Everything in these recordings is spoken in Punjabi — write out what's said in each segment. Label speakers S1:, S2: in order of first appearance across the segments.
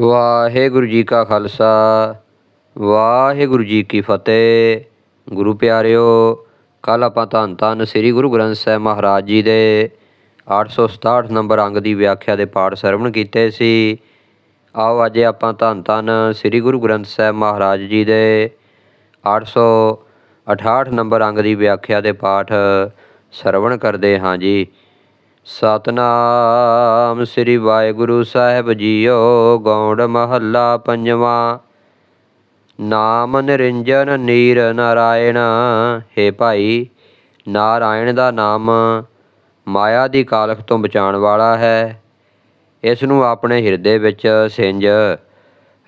S1: ਵਾਹਿਗੁਰੂ ਜੀ ਕਾ ਖਾਲਸਾ, ਵਾਹਿਗੁਰੂ ਜੀ ਕੀ ਫਤਿਹ। ਗੁਰੂ ਪਿਆਰਿਓ ਕੱਲ ਆਪਾਂ ਧੰਨ ਧੰਨ ਸ੍ਰੀ ਗੁਰੂ ਗ੍ਰੰਥ ਸਾਹਿਬ ਮਹਾਰਾਜ ਜੀ ਦੇ 867 ਨੰਬਰ ਅੰਗ ਦੀ ਵਿਆਖਿਆ ਦੇ ਪਾਠ ਸਰਵਣ ਕੀਤੇ ਸੀ। ਆਓ ਅੱਜ ਆਪਾਂ ਧੰਨ ਧੰਨ ਸ੍ਰੀ ਗੁਰੂ ਗ੍ਰੰਥ ਸਾਹਿਬ ਮਹਾਰਾਜ ਜੀ ਦੇ 868 ਨੰਬਰ ਅੰਗ ਦੀ ਵਿਆਖਿਆ ਦੇ ਪਾਠ ਸਰਵਣ ਕਰਦੇ ਹਾਂ ਜੀ। ਸਤਨਾਮ ਸ੍ਰੀ ਵਾਹਿਗੁਰੂ ਸਾਹਿਬ ਜੀਓ ਗੌਂਡ ਮਹੱਲਾ ਪੰਜਵਾਂ। ਨਾਮ ਨਿਰੰਜਨ ਨੀਰ ਨਾਰਾਇਣ, ਹੈ ਭਾਈ, ਨਾਰਾਇਣ ਦਾ ਨਾਮ ਮਾਇਆ ਦੀ ਕਾਲਖ ਤੋਂ ਬਚਾਉਣ ਵਾਲਾ ਹੈ। ਇਸ ਨੂੰ ਆਪਣੇ ਹਿਰਦੇ ਵਿੱਚ ਸਿੰਜ,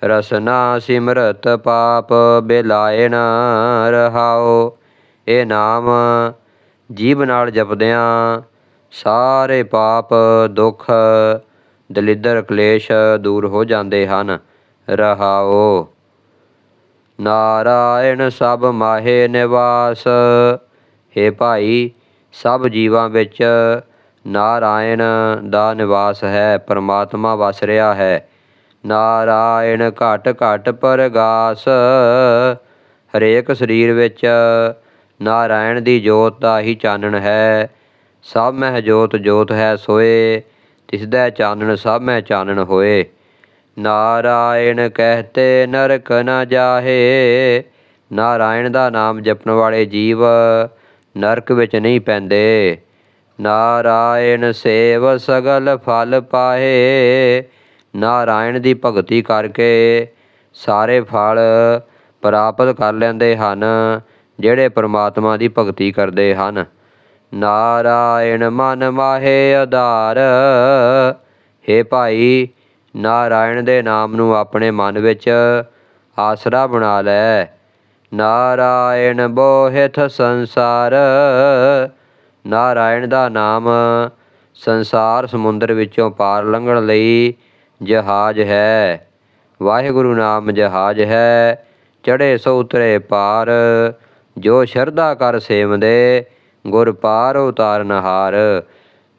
S1: ਰਸਨਾ ਸਿਮਰਤ ਪਾਪ ਬੇਲਾਇਣ ਰਹਾਓ। ਇਹ ਨਾਮ ਜੀਭ ਨਾਲ ਜਪਦਿਆਂ ਸਾਰੇ ਪਾਪ, ਦੁੱਖ, ਦਲਿੱਦਰ, ਕਲੇਸ਼ ਦੂਰ ਹੋ ਜਾਂਦੇ ਹਨ। ਰਹਾਓ। ਨਾਰਾਇਣ ਸਭ ਮਾਹੇ ਨਿਵਾਸ। ਹੈ ਭਾਈ, ਸਭ ਜੀਵਾਂ ਵਿੱਚ ਨਾਰਾਇਣ ਦਾ ਨਿਵਾਸ ਹੈ, ਪਰਮਾਤਮਾ ਵਸ ਰਿਹਾ ਹੈ। ਨਾਰਾਇਣ ਘਟ ਘਟ ਪਰਗਾਸ। ਹਰੇਕ ਸਰੀਰ ਵਿੱਚ ਨਾਰਾਇਣ ਦੀ ਜੋਤ ਦਾ ਹੀ ਚਾਨਣ ਹੈ। ਸਭ ਮਹਿ ਜੋਤ ਜੋਤ ਹੈ ਸੋਏ, ਤਿਸਦਾ ਚਾਨਣ ਸਭ ਮਹਿ ਚਾਨਣ ਹੋਏ। ਨਾਰਾਇਣ ਕਹਤੇ ਨਰਕ ਨਾ ਜਾਹੇ, ਨਾਰਾਇਣ ਦਾ ਨਾਮ ਜਪਣ ਵਾਲੇ ਜੀਵ ਨਰਕ ਵਿੱਚ ਨਹੀਂ ਪੈਂਦੇ। ਨਾਰਾਇਣ ਸੇਵ ਸਗਲ ਫਲ ਪਾਹੇ, ਨਾਰਾਇਣ ਦੀ ਭਗਤੀ ਕਰਕੇ ਸਾਰੇ ਫਲ ਪ੍ਰਾਪਤ ਕਰ ਲੈਂਦੇ ਹਨ, ਜਿਹੜੇ ਪਰਮਾਤਮਾ ਦੀ ਭਗਤੀ ਕਰਦੇ ਹਨ। ਨਾਰਾਇਣ ਮਨ ਮਾਹੇ ਆਧਾਰ। ਹੇ ਭਾਈ, ਨਾਰਾਇਣ ਦੇ ਨਾਮ ਨੂੰ ਆਪਣੇ ਮਨ ਵਿੱਚ ਆਸਰਾ ਬਣਾ ਲੈ। ਨਾਰਾਇਣ ਬੋਹਿਤ ਸੰਸਾਰ। ਨਾਰਾਇਣ ਦਾ ਨਾਮ ਸੰਸਾਰ ਸਮੁੰਦਰ ਵਿੱਚੋਂ ਪਾਰ ਲੰਘਣ ਲਈ ਜਹਾਜ਼ ਹੈ। ਵਾਹਿਗੁਰੂ ਨਾਮ ਜਹਾਜ਼ ਹੈ। ਚੜੇ ਸੋ ਉਤਰੇ ਪਾਰ। ਜੋ ਸ਼ਰਧਾ ਕਰ ਸੇਵਦੇ ਗੁਰ ਪਾਰ ਉਤਾਰਨ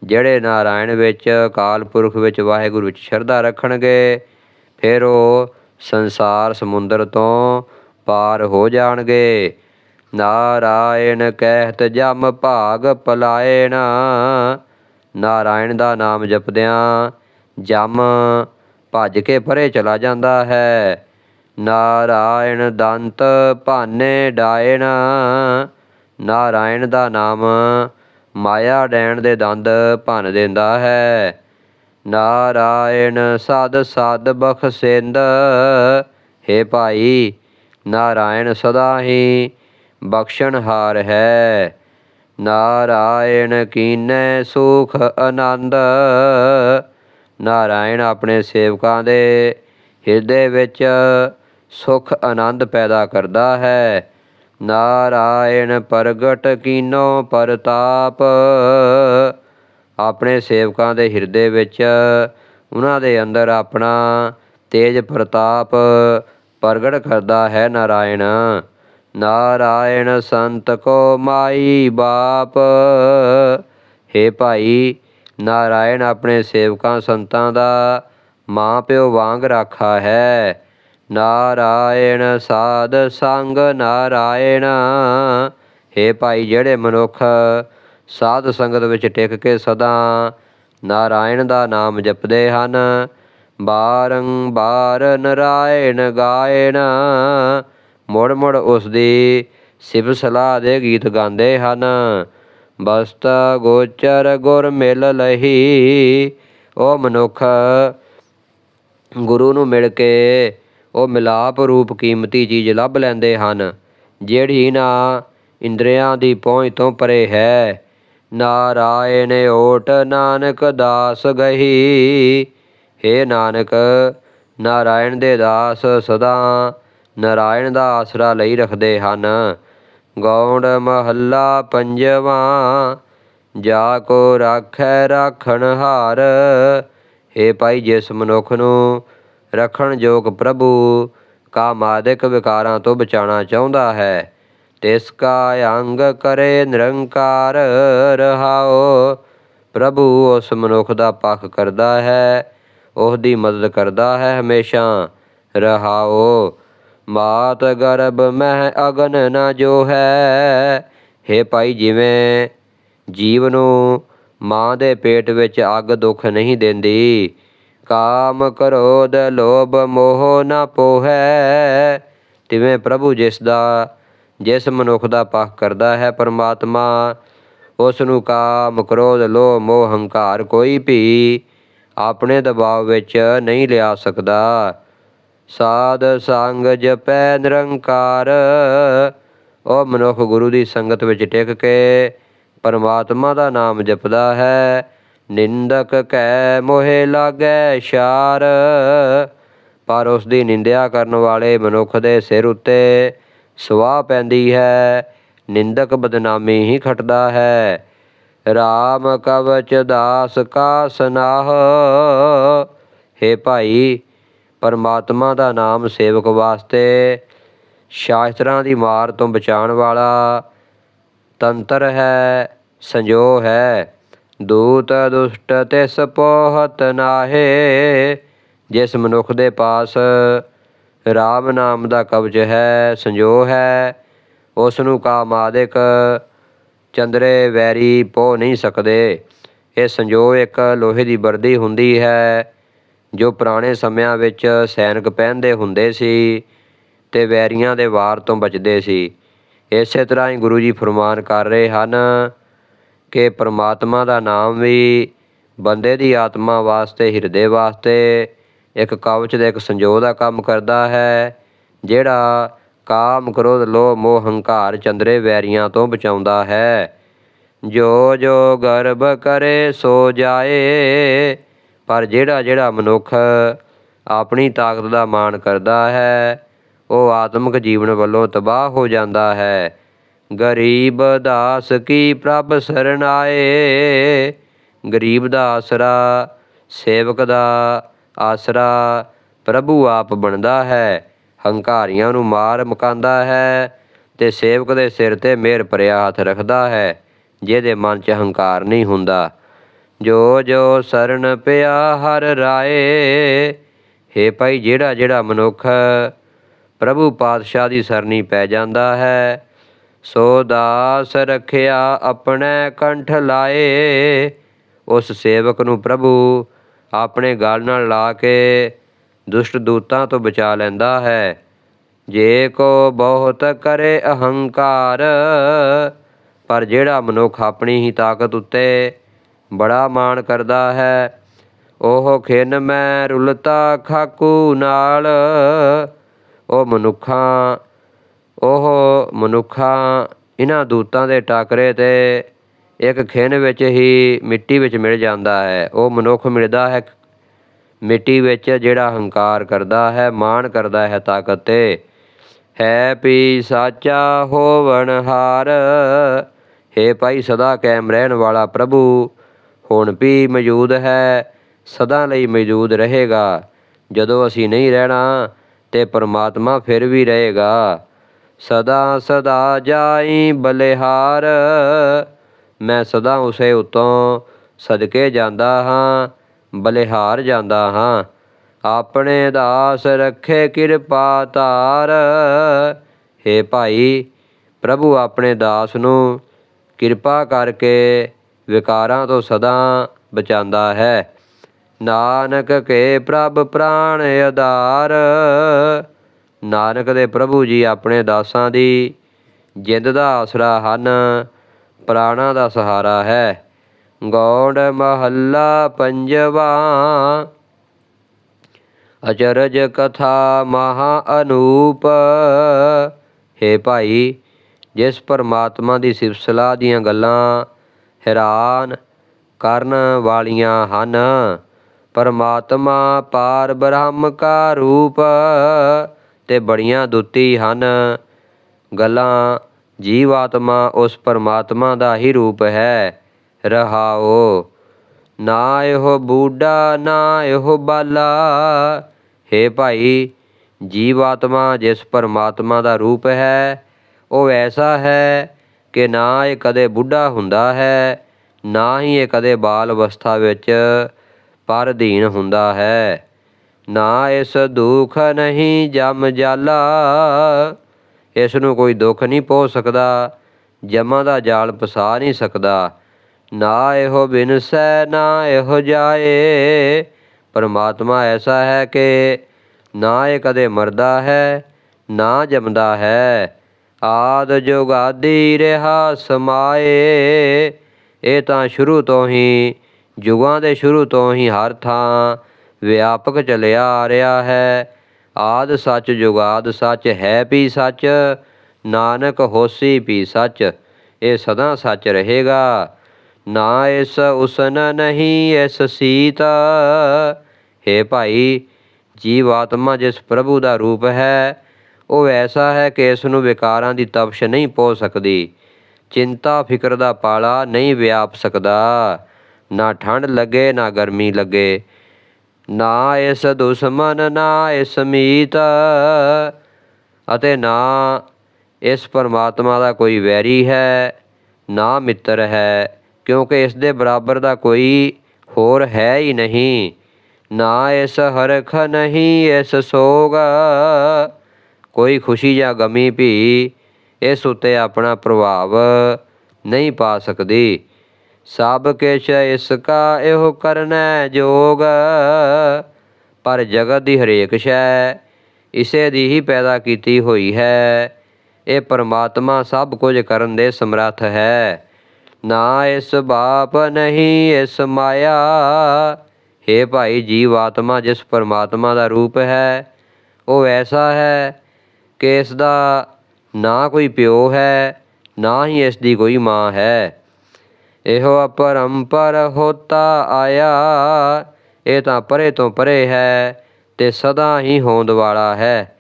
S1: ਜਿਹੜੇ ਨਾਰਾਇਣ ਵਿੱਚ, ਅਕਾਲ ਪੁਰਖ ਵਿੱਚ, ਵਾਹਿਗੁਰੂ ਵਿੱਚ ਸ਼ਰਧਾ ਰੱਖਣਗੇ, ਫਿਰ ਉਹ ਸੰਸਾਰ ਸਮੁੰਦਰ ਤੋਂ ਪਾਰ ਹੋ ਜਾਣਗੇ। ਨਾਰਾਇਣ ਕਹਿਤ ਜਮ ਭਾਗ ਪਲਾਇਣ, ਨਾਰਾਇਣ ਦਾ ਨਾਮ ਜਪਦਿਆਂ ਜਮ ਭੱਜ ਕੇ ਪਰੇ ਚਲਾ ਜਾਂਦਾ ਹੈ। ਨਾਰਾਇਣ ਦੰਤ ਭਾਨੇ ਡਾਇਣ ਨਾਰਾਇਣ ਦਾ ਨਾਮ ਮਾਇਆ ਡੈਣ ਦੇ ਦੰਦ ਭੰਨ ਦਿੰਦਾ ਹੈ। ਨਾਰਾਇਣ ਸਦ ਸਦ ਬਖਸ਼ਿੰਦ ਹੈ ਭਾਈ, ਨਾਰਾਇਣ ਸਦਾ ਹੀ ਬਖਸ਼ਣਹਾਰ ਹੈ। ਨਾਰਾਇਣ ਕੀਨੈ ਸੁਖ ਆਨੰਦ, ਨਾਰਾਇਣ ਆਪਣੇ ਸੇਵਕਾਂ ਦੇ ਹਿਰਦੇ ਵਿੱਚ ਸੁਖ ਆਨੰਦ ਪੈਦਾ ਕਰਦਾ ਹੈ। ਨਾਰਾਇਣ ਪ੍ਰਗਟ ਕੀਨੋ ਪਰਤਾਪ। ਆਪਣੇ ਸੇਵਕਾਂ ਦੇ ਹਿਰਦੇ ਵਿੱਚ, ਉਹਨਾਂ ਦੇ ਅੰਦਰ ਆਪਣਾ ਤੇਜ ਪ੍ਰਤਾਪ ਪ੍ਰਗਟ ਕਰਦਾ ਹੈ ਨਾਰਾਇਣ। ਨਾਰਾਇਣ ਸੰਤ ਕੋ ਮਾਈ ਬਾਪ। ਹੈ ਭਾਈ, ਨਾਰਾਇਣ ਆਪਣੇ ਸੇਵਕਾਂ ਸੰਤਾਂ ਦਾ ਮਾਂ ਪਿਓ ਵਾਂਗ ਰਾਖਾ ਹੈ। ਨਾਰਾਇਣ ਸਾਧ ਸੰਗ ਨਾਰਾਇਣ। ਹੈ ਭਾਈ ਜਿਹੜੇ ਮਨੁੱਖ ਸਾਧ ਸੰਗਤ ਵਿੱਚ ਟਿਕ ਕੇ ਸਦਾ ਨਾਰਾਇਣ ਦਾ ਨਾਮ ਜਪਦੇ ਹਨ, ਬਾਰੰਬਾਰ ਨਾਰਾਇਣ ਗਾਇਣ ਮੁੜ ਮੁੜ ਉਸ ਦੀ ਸਿਫਤ ਸਲਾਹ ਦੇ ਗੀਤ ਗਾਉਂਦੇ ਹਨ, ਬਸਤ ਗੋਚਰ ਗੁਰ ਮਿਲ ਲਹੀ। ਉਹ ਮਨੁੱਖ ਗੁਰੂ ਨੂੰ ਮਿਲ ਕੇ ਉਹ ਮਿਲਾਪ ਰੂਪ ਕੀਮਤੀ ਚੀਜ਼ ਲੱਭ ਲੈਂਦੇ ਹਨ। ਜਿਹੜੀ ਨਾ ਇੰਦਰੀਆਂ ਦੀ ਪਹੁੰਚ ਤੋਂ ਪਰੇ ਹੈ ਨਾਰਾਇਣ ਓਟ ਨਾਨਕ ਦਾਸ ਗਹੀ। ਹੇ ਨਾਨਕ, ਨਾਰਾਇਣ ਦੇ ਦਾਸ ਸਦਾ ਨਾਰਾਇਣ ਦਾ ਆਸਰਾ ਲਈ ਰੱਖਦੇ ਹਨ। ਗੌਂਡ ਮਹੱਲਾ ਪੰਜਵਾਂ, ਜਾ ਕੋ ਰਾਖੈ ਰਾਖਣ ਹਾਰ ਹੇ ਭਾਈ ਜਿਸ ਮਨੁੱਖ ਨੂੰ ਰੱਖਣ ਯੋਗ ਪ੍ਰਭੂ ਕਾਮਾਦਿਕ ਵਿਕਾਰਾਂ ਤੋਂ ਬਚਾਉਣਾ ਚਾਹੁੰਦਾ ਹੈ। ਤਿਸ ਕਾ ਅੰਗ ਕਰੇ ਨਿਰੰਕਾਰ ਰਹਾਓ ਪ੍ਰਭੂ ਉਸ ਮਨੁੱਖ ਦਾ ਪੱਖ ਕਰਦਾ ਹੈ ਉਸ ਦੀ ਮਦਦ ਕਰਦਾ ਹੈ ਹਮੇਸ਼ਾ। ਰਹਾਓ ਮਾਤ ਗਰਭ ਮਹਿ ਅਗਨ ਨਾ ਜੋ ਹੈ ਹੇ ਭਾਈ ਜਿਵੇਂ ਜੀਵ ਨੂੰ ਮਾਂ ਦੇ ਪੇਟ ਵਿੱਚ ਅੱਗ ਦੁੱਖ ਨਹੀਂ ਦਿੰਦੀ ਕਾਮ ਕਰੋਧ ਲੋਭ ਮੋਹ ਨ ਪੋਹੈ। ਤਿਵੇਂ ਪ੍ਰਭੂ ਜਿਸ ਦਾ, ਜਿਸ ਮਨੁੱਖ ਦਾ ਪੱਖ ਕਰਦਾ ਹੈ ਪਰਮਾਤਮਾ ਉਸ ਨੂੰ ਕਾਮ ਕਰੋਧ ਲੋਭ ਮੋਹ ਹੰਕਾਰ ਕੋਈ ਵੀ ਆਪਣੇ ਦਬਾਅ ਵਿੱਚ ਨਹੀਂ ਲਿਆ ਸਕਦਾ। ਸਾਧ ਸੰਗ ਜਪੈ ਨਿਰੰਕਾਰ। ਉਹ ਮਨੁੱਖ ਗੁਰੂ ਦੀ ਸੰਗਤ ਵਿੱਚ ਟਿਕ ਕੇ ਪਰਮਾਤਮਾ ਦਾ ਨਾਮ ਜਪਦਾ ਹੈ। ਨਿੰਦਕ ਕੈ ਮੋਹਿ ਲਾਗੈ ਸ਼ਾਰ। ਪਰ ਉਸ ਦੀ ਨਿੰਦਿਆ ਕਰਨ ਵਾਲੇ ਮਨੁੱਖ ਦੇ ਸਿਰ ਉੱਤੇ ਸਵਾਹ ਪੈਂਦੀ ਹੈ, ਨਿੰਦਕ ਬਦਨਾਮੀ ਹੀ ਖਟਦਾ ਹੈ। ਰਾਮ ਕਵਚ ਦਾਸ ਕਾ ਸਨਾਹ। ਹੇ ਭਾਈ, ਪਰਮਾਤਮਾ ਦਾ ਨਾਮ ਸੇਵਕ ਵਾਸਤੇ ਸ਼ਾਸਤਰਾਂ ਦੀ ਮਾਰ ਤੋਂ ਬਚਾਉਣ ਵਾਲਾ ਤੰਤਰ ਹੈ ਸੰਜੋ ਹੈ। ਦੂਤ ਦੁਸ਼ਟ ਤਿਸ ਪੋਹਤ ਨਾਹੇ, ਜਿਸ ਮਨੁੱਖ ਦੇ ਪਾਸ ਰਾਮ ਨਾਮ ਦਾ ਕਵਚ ਹੈ ਸੰਜੋ ਹੈ ਉਸ ਨੂੰ ਕਾਮਾਦਿਕ ਚੰਦਰੇ ਵੈਰੀ ਪੋ ਨਹੀਂ ਸਕਦੇ। ਇਹ ਸੰਜੋ ਇੱਕ ਲੋਹੇ ਦੀ ਵਰਦੀ ਹੁੰਦੀ ਹੈ, ਜੋ ਪੁਰਾਣੇ ਸਮਿਆਂ ਵਿੱਚ ਸੈਨਿਕ ਪਹਿਨਦੇ ਹੁੰਦੇ ਸੀ ਤੇ ਵੈਰੀਆਂ ਦੇ ਵਾਰ ਤੋਂ ਬਚਦੇ ਸੀ। ਇਸੇ ਤਰ੍ਹਾਂ ਹੀ ਗੁਰੂ ਜੀ ਫਰਮਾਨ ਕਰ ਰਹੇ ਹਨ ਕਿ ਪ੍ਰਮਾਤਮਾ ਦਾ ਨਾਮ ਵੀ ਬੰਦੇ ਦੀ ਆਤਮਾ ਵਾਸਤੇ, ਹਿਰਦੇ ਵਾਸਤੇ, ਇੱਕ ਕਵਚ ਦੇ ਇੱਕ ਸੰਜੋਗ ਦਾ ਕੰਮ ਕਰਦਾ ਹੈ, ਜਿਹੜਾ ਕਾਮ, ਕ੍ਰੋਧ, ਲੋਭ, ਮੋਹ, ਹੰਕਾਰ, ਚੰਦਰੇ, ਵੈਰੀਆਂ ਤੋਂ ਬਚਾਉਂਦਾ ਹੈ। ਜੋ ਜੋ ਗਰਭ ਕਰੇ, ਸੋ ਜਾਏ। ਪਰ ਜਿਹੜਾ ਜਿਹੜਾ ਮਨੁੱਖ ਆਪਣੀ ਤਾਕਤ ਦਾ ਮਾਣ ਕਰਦਾ ਹੈ, ਉਹ ਆਤਮਿਕ ਜੀਵਨ ਵੱਲੋਂ ਤਬਾਹ ਹੋ ਜਾਂਦਾ ਹੈ। ਗਰੀਬ ਦਾਸ ਕੀ ਪ੍ਰਭ ਸਰਣ ਆਏ? ਗਰੀਬ ਦਾ ਆਸਰਾ ਸੇਵਕ ਦਾ ਆਸਰਾ ਪ੍ਰਭੂ ਆਪ ਬਣਦਾ ਹੈ, ਹੰਕਾਰੀਆਂ ਨੂੰ ਮਾਰ ਮੁਕਾਂਦਾ ਹੈ ਤੇ ਸੇਵਕ ਦੇ ਸਿਰ ਤੇ ਮਿਹਰ ਭਰਿਆ ਹੱਥ ਰੱਖਦਾ ਹੈ, ਜਿਹਦੇ ਮਨ 'ਚ ਹੰਕਾਰ ਨਹੀਂ ਹੁੰਦਾ। ਜੋ ਜੋ ਸਰਣ ਪਿਆ ਹਰ ਰਾਏ, ਹੇ ਭਾਈ ਜਿਹੜਾ ਜਿਹੜਾ ਮਨੁੱਖ ਪ੍ਰਭੂ ਪਾਤਸ਼ਾਹ ਦੀ ਸਰਨੀ ਪੈ ਜਾਂਦਾ ਹੈ ਸੋ ਦਾਸ ਰਖਿਆ ਆਪਣੇ ਕੰਠ ਲਾਏ। ਉਸ ਸੇਵਕ ਨੂੰ ਪ੍ਰਭੂ ਆਪਣੇ ਗਲ ਨਾਲ ਲਾ ਕੇ ਦੁਸ਼ਟ ਦੂਤਾਂ ਤੋਂ ਬਚਾ ਲੈਂਦਾ ਹੈ। ਜੇ ਕੋ ਬਹੁਤ ਕਰੇ ਅਹੰਕਾਰ, ਪਰ ਜਿਹੜਾ ਮਨੁੱਖ ਆਪਣੀ ਹੀ ਤਾਕਤ ਉੱਤੇ ਬੜਾ ਮਾਣ ਕਰਦਾ ਹੈ, ਉਹ ਖਿਨ ਮੈਂ ਰੁਲਤਾ ਖਾਕੂ ਨਾਲ। ਉਹ ਮਨੁੱਖਾਂ ਉਹ ਮਨੁੱਖਾਂ, ਇਹਨਾਂ ਦੂਤਾਂ ਦੇ ਟਾਕਰੇ ਤੇ ਇੱਕ ਖਿਨ ਵਿੱਚ ਹੀ ਮਿੱਟੀ ਵਿੱਚ ਮਿਲ ਜਾਂਦਾ ਹੈ। ਉਹ ਮਨੁੱਖ ਮਿਲਦਾ ਹੈ, ਮਿੱਟੀ ਵਿੱਚ ਜਿਹੜਾ ਹੰਕਾਰ ਕਰਦਾ ਹੈ, ਮਾਣ ਕਰਦਾ ਹੈ, ਤਾਕਤ ਤੇ ਹੈ ਪੀ ਸਾਚਾ ਹੋਵਣ ਹਾਰ। ਹੇ ਭਾਈ, ਸਦਾ ਕਾਇਮ ਰਹਿਣ ਵਾਲਾ ਪ੍ਰਭੂ, ਹੁਣ ਵੀ ਮੌਜੂਦ ਹੈ, ਸਦਾ ਲਈ ਮੌਜੂਦ ਰਹੇਗਾ। ਜਦੋਂ ਅਸੀਂ ਨਹੀਂ ਰਹਿਣਾ ਤੇ ਪਰਮਾਤਮਾ ਫਿਰ ਵੀ ਰਹੇਗਾ। ਸਦਾ ਸਦਾ ਜਾਈ ਬਲਿਹਾਰ। ਮੈਂ ਸਦਾ ਉਸੇ ਉਤੋਂ ਸਦਕੇ ਜਾਂਦਾ ਹਾਂ, ਬਲਿਹਾਰ ਜਾਂਦਾ ਹਾਂ। ਆਪਣੇ ਦਾਸ ਰੱਖੇ ਕਿਰਪਾ ਤਾਰ ਹੇ ਭਾਈ, ਪ੍ਰਭੂ ਆਪਣੇ ਦਾਸ ਨੂੰ ਕਿਰਪਾ ਕਰਕੇ ਵਿਕਾਰਾਂ ਤੋਂ ਸਦਾ ਬਚਾਉਂਦਾ ਹੈ। ਨਾਨਕ ਕੇ ਪ੍ਰਭ ਪ੍ਰਾਣ ਆਧਾਰ। ਨਾਨਕ ਦੇ ਪ੍ਰਭੂ ਜੀ ਆਪਣੇ ਦਾਸਾਂ ਦੀ ਜਿੰਦ ਦਾ ਆਸਰਾ ਹਨ, ਪ੍ਰਾਣਾ ਦਾ ਸਹਾਰਾ ਹੈ। ਗੌੜ ਮਹੱਲਾ ਪੰਜਵਾ। ਅਚਰਜ ਕਥਾ ਮਹਾ ਅਨੂਪ। ਹੇ ਭਾਈ, ਜਿਸ ਪਰਮਾਤਮਾ ਦੀ ਸਿਫਤ ਦੀਆਂ ਗੱਲਾਂ ਹੈਰਾਨ ਕਰਨ ਵਾਲੀਆਂ ਹਨ, ਪਰਮਾਤਮਾ ਪਾਰ ਬ੍ਰਹਮ ਕਾ ਰੂਪ। ਤੇ ਬੜੀਆਂ ਦੁੱਤੀ ਹਨ। ਗੱਲਾਂ ਜੀਵ ਆਤਮਾ ਉਸ ਪਰਮਾਤਮਾ ਦਾ ਹੀ ਰੂਪ ਹੈ। ਰਹਾਓ ਨਾ ਇਹੋ ਬੂਢਾ, ਨਾ ਇਹੋ ਬਾਲਾ। ਹੇ ਭਾਈ ਜੀਵ ਆਤਮਾ ਜਿਸ ਪਰਮਾਤਮਾ ਦਾ ਰੂਪ ਹੈ, ਉਹ ਐਸਾ ਹੈ ਕਿ ਨਾ ਇਹ ਕਦੇ ਬੁੱਢਾ ਹੁੰਦਾ ਹੈ, ਨਾ ਹੀ ਇਹ ਕਦੇ ਬਾਲ ਅਵਸਥਾ ਵਿੱਚ ਪਰ ਅਧੀਨ ਹੁੰਦਾ ਹੈ। ਨਾ ਇਸ ਦੁਖ ਨਹੀਂ ਜਮ ਜਾਲਾ। ਇਸ ਨੂੰ ਕੋਈ ਦੁੱਖ ਨਹੀਂ ਪਹੁ ਸਕਦਾ, ਜਮਾਂ ਦਾ ਜਾਲ ਪਸਾ ਨਹੀਂ ਸਕਦਾ। ਨਾ ਇਹੋ ਬਿਨਸੈ ਨਾ ਇਹੋ ਜਾਏ। ਪਰਮਾਤਮਾ ਐਸਾ ਹੈ ਕਿ ਨਾ ਇਹ ਕਦੇ ਮਰਦਾ ਹੈ, ਨਾ ਜਮਦਾ ਹੈ। ਆਦ ਜੁਗਾਦੀ ਰਹਾ ਸਮਾਏ। ਇਹ ਤਾਂ ਸ਼ੁਰੂ ਤੋਂ ਹੀ, ਜੁਗਾਂ ਦੇ ਸ਼ੁਰੂ ਤੋਂ ਹੀ ਹਰ ਥਾਂ ਵਿਆਪਕ ਚੱਲਿਆ ਆ ਰਿਹਾ ਹੈ। ਆਦ ਸੱਚ ਜੁਗਾਦ ਸੱਚ ਹੈ ਵੀ ਸੱਚ, ਨਾਨਕ ਹੋਸੀ ਵੀ ਸੱਚ, ਇਹ ਸਦਾ ਸੱਚ ਰਹੇਗਾ। ਨਾ ਇਸ ਉਸਨ ਨਹੀਂ ਇਸ ਸੀਤ। ਹੈ ਭਾਈ ਜੀਵ ਆਤਮਾ ਜਿਸ ਪ੍ਰਭੂ ਦਾ ਰੂਪ ਹੈ, ਉਹ ਐਸਾ ਹੈ ਕਿ ਇਸ ਨੂੰ ਵਿਕਾਰਾਂ ਦੀ ਤਪਸ਼ ਨਹੀਂ ਪੋ ਸਕਦੀ। ਚਿੰਤਾ, ਫਿਕਰ ਦਾ ਪਾਲਾ ਨਹੀਂ ਵਿਆਪ ਸਕਦਾ। ਨਾ ਠੰਡ ਲੱਗੇ, ਨਾ ਗਰਮੀ ਲੱਗੇ। ਨਾ ਇਸ ਦੁਸ਼ਮਨ, ਨਾ ਇਸ ਮੀਤ ਅਤੇ ਨਾ ਇਸ ਪਰਮਾਤਮਾ ਦਾ ਕੋਈ ਵੈਰੀ ਹੈ, ਨਾ ਮਿੱਤਰ ਹੈ, ਕਿਉਂਕਿ ਇਸ ਦੇ ਬਰਾਬਰ ਦਾ ਕੋਈ ਹੋਰ ਹੈ ਹੀ ਨਹੀਂ। ਨਾ ਇਸ ਹਰਖ, ਨਹੀਂ ਇਸ ਸੋਗ। ਕੋਈ ਖੁਸ਼ੀ ਜਾਂ ਗਮੀ ਵੀ ਇਸ ਉੱਤੇ ਆਪਣਾ ਪ੍ਰਭਾਵ ਨਹੀਂ ਪਾ ਸਕਦੀ। ਸਭ ਕਿਛ ਇਸ ਕਾ ਇਹੋ ਕਰਨੈ ਜੋਗ। ਪਰ ਜਗਤ ਦੀ ਹਰੇਕ ਸ਼ੈ ਇਸੇ ਦੀ ਹੀ ਪੈਦਾ ਕੀਤੀ ਹੋਈ ਹੈ। ਇਹ ਪਰਮਾਤਮਾ ਸਭ ਕੁਝ ਕਰਨ ਦੇ ਸਮਰੱਥ ਹੈ। ਨਾ ਇਸ ਬਾਪ ਨਹੀਂ ਇਸ ਮਾਇਆ। हे ਭਾਈ ਜੀਵ ਆਤਮਾ ਜਿਸ ਪਰਮਾਤਮਾ ਦਾ ਰੂਪ ਹੈ, ਉਹ ਐਸਾ ਹੈ ਕਿ ਇਸ ਦਾ ਨਾ ਕੋਈ ਪਿਓ ਹੈ, ਨਾ ਹੀ ਇਸ ਦੀ ਕੋਈ ਮਾਂ ਹੈ। ਇਹੋ ਅਪਰੰਪਰ ਹੋਤਾ ਆਇਆ। ਇਹ ਤਾਂ ਪਰੇ ਤੋਂ ਪਰੇ ਹੈ ਤੇ ਸਦਾ ਹੀ ਹੋਂਦ ਵਾਲਾ ਹੈ।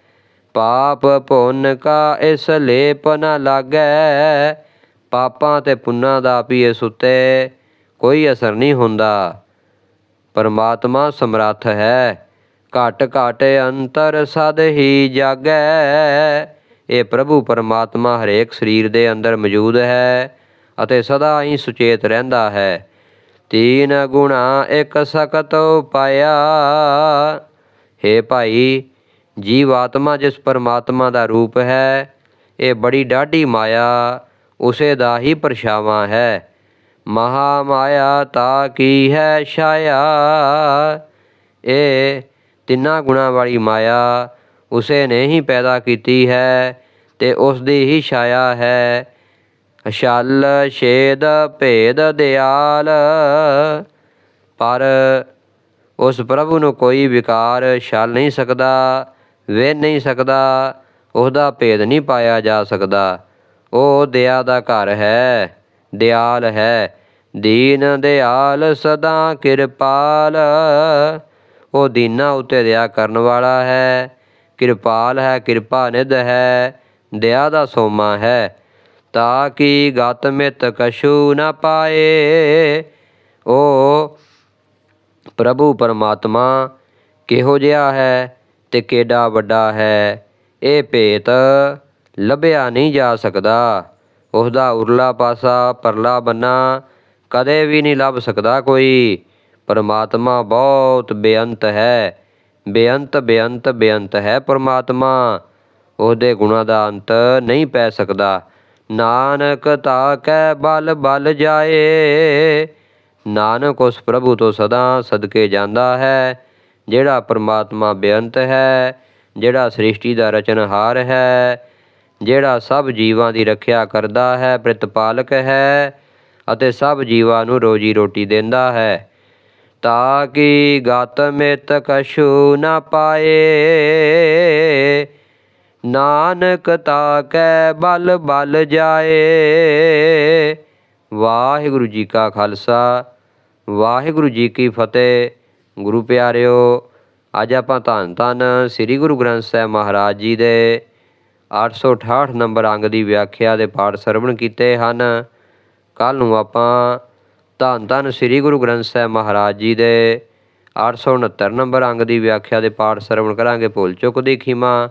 S1: ਪਾਪ ਪੁੰਨ ਕਾ ਇਸ ਲੇਪ ਨ ਲਾਗੈ। ਪਾਪਾਂ ਤੇ ਪੁੰਨਾਂ ਦਾ ਵੀ ਇਸ ਉੱਤੇ ਕੋਈ ਅਸਰ ਨਹੀਂ ਹੁੰਦਾ। ਪਰਮਾਤਮਾ ਸਮਰੱਥ ਹੈ, ਘਟ ਘਟ ਅੰਤਰ ਸਦ ਹੀ ਜਾਗੈ। ਇਹ ਪ੍ਰਭੂ ਪਰਮਾਤਮਾ ਹਰੇਕ ਸਰੀਰ ਦੇ ਅੰਦਰ ਮੌਜੂਦ ਹੈ। ਅਤੇ ਸਦਾ ਹੀ ਸੁਚੇਤ ਰਹਿੰਦਾ ਹੈ। ਤੀਨ ਗੁਣਾ ਇੱਕ ਸਕਤ ਪਾਇਆ हे ਭਾਈ, ਜੀਵਾਤਮਾ ਜਿਸ ਪਰਮਾਤਮਾ ਦਾ ਰੂਪ ਹੈ, ਇਹ ਬੜੀ ਡਾਢੀ ਮਾਇਆ, ਉਸੇ ਦਾ ਹੀ ਪਰਛਾਵਾਂ ਹੈ। ਮਹਾ ਮਾਇਆ ਤਾ ਕੀ ਹੈ ਛਾਇਆ? ਇਹ ਤਿੰਨਾਂ ਗੁਣਾ ਵਾਲੀ ਮਾਇਆ, ਉਸੇ ਨੇ ਹੀ ਪੈਦਾ ਕੀਤੀ ਹੈ ਤੇ ਉਸ ਦੀ ਹੀ ਛਾਇਆ ਹੈ। ਛਲ ਛੇਦ ਭੇਦ ਦਿਆਲ। ਪਰ ਉਸ ਪ੍ਰਭੂ ਨੂੰ ਕੋਈ ਵਿਕਾਰ ਛਲ ਨਹੀਂ ਸਕਦਾ ਵੇ ਨਹੀਂ ਸਕਦਾ, ਉਹਦਾ ਭੇਦ ਨਹੀਂ ਪਾਇਆ ਜਾ ਸਕਦਾ। ਉਹ ਦਇਆ ਦਾ ਘਰ ਹੈ, ਦਿਆਲ ਹੈ। ਦੀਨ ਦਿਆਲ ਸਦਾ ਕਿਰਪਾਲ। ਉਹ ਦੀਨਾ ਉਤੇ ਦਇਆ ਕਰਨ ਵਾਲਾ ਹੈ। ਕਿਰਪਾਲ ਹੈ, ਕਿਰਪਾ ਨਿਧ ਹੈ। ਦਇਆ ਦਾ ਸੋਮਾ ਹੈ। ਤਾਂ ਕਿ ਗਤ ਮਿਤ ਕਛੂ ਨ ਪਾਏ? ਉਹ ਪ੍ਰਭੂ ਪਰਮਾਤਮਾ, ਕਿਹੋ ਜਿਹਾ ਹੈ ਤੇ ਕਿਹੜਾ ਵੱਡਾ ਹੈ? ਇਹ ਭੇਤ ਲੱਭਿਆ ਨਹੀਂ ਜਾ ਸਕਦਾ। ਉਹਦਾ ਉਰਲਾ ਪਾਸਾ ਪਰਲਾ ਬੰਨਾ ਕਦੇ ਵੀ ਨਹੀਂ ਲੱਭ ਸਕਦਾ ਕੋਈ। ਪਰਮਾਤਮਾ ਬਹੁਤ ਬੇਅੰਤ ਹੈ। ਬੇਅੰਤ ਬੇਅੰਤ ਬੇਅੰਤ ਹੈ ਪਰਮਾਤਮਾ। ਉਹਦੇ ਗੁਣਾ ਦਾ ਅੰਤ ਨਹੀਂ ਪੈ ਸਕਦਾ। ਨਾਨਕ ਤਾ ਕੈ ਬਲ ਬਲ ਜਾਏ। ਨਾਨਕ ਉਸ ਪ੍ਰਭੂ ਤੋਂ ਸਦਾ ਸਦਕੇ ਜਾਂਦਾ ਹੈ, ਜਿਹੜਾ ਪਰਮਾਤਮਾ ਬੇਅੰਤ ਹੈ, ਜਿਹੜਾ ਸ੍ਰਿਸ਼ਟੀ ਦਾ ਰਚਨਹਾਰ ਹੈ, ਜਿਹੜਾ ਸਭ ਜੀਵਾਂ ਦੀ ਰੱਖਿਆ ਕਰਦਾ ਹੈ, ਪ੍ਰਤਪਾਲਕ ਹੈ ਅਤੇ ਸਭ ਜੀਵਾਂ ਨੂੰ ਰੋਜੀ ਰੋਟੀ ਦਿੰਦਾ ਹੈ। ਤਾਂ ਕਿ ਗਤ ਮਿਤ ਕਛੂ ਨਾ ਪਾਏ। ਨਾਨਕ ਤਾ ਕੈ ਬਲ ਬਲ ਜਾਏ। ਵਾਹਿਗੁਰੂ ਜੀ ਕਾ ਖਾਲਸਾ, ਵਾਹਿਗੁਰੂ ਜੀ ਕੀ ਫਤਿਹ। ਗੁਰੂ ਪਿਆਰਿਓ, ਅੱਜ ਆਪਾਂ ਧੰਨ ਧੰਨ ਸ੍ਰੀ ਗੁਰੂ ਗ੍ਰੰਥ ਸਾਹਿਬ ਮਹਾਰਾਜ ਜੀ ਦੇ 868 ਨੰਬਰ ਅੰਗ ਦੀ ਵਿਆਖਿਆ ਦੇ ਪਾਠ ਸਰਵਣ ਕੀਤੇ ਹਨ। ਕੱਲ ਨੂੰ ਆਪਾਂ ਧੰਨ ਧੰਨ ਸ੍ਰੀ ਗੁਰੂ ਗ੍ਰੰਥ ਸਾਹਿਬ ਮਹਾਰਾਜ ਜੀ ਦੇ 869 ਨੰਬਰ ਅੰਗ ਦੀ ਵਿਆਖਿਆ ਦੇ ਪਾਠ ਸਰਵਣ ਕਰਾਂਗੇ। ਭੁੱਲ ਚੁੱਕ ਦੀ ਖੀਮਾ